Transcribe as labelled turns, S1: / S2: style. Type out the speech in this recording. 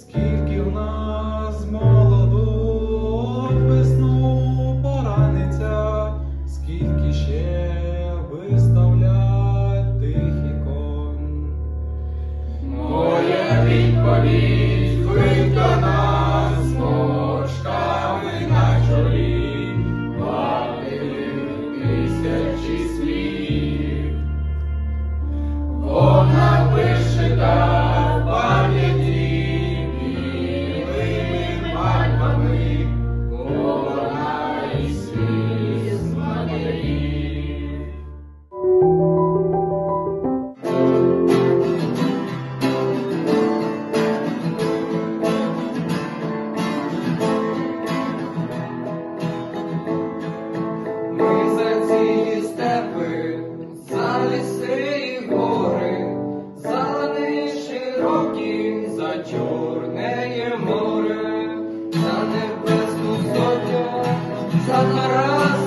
S1: скільки в нас молоду весну пораниться, скільки ще виставлять тих ікон. Моя відповідь виконана. сиві гори, зелені широкі, за чорнеє море, за небесну сотню, за нараз.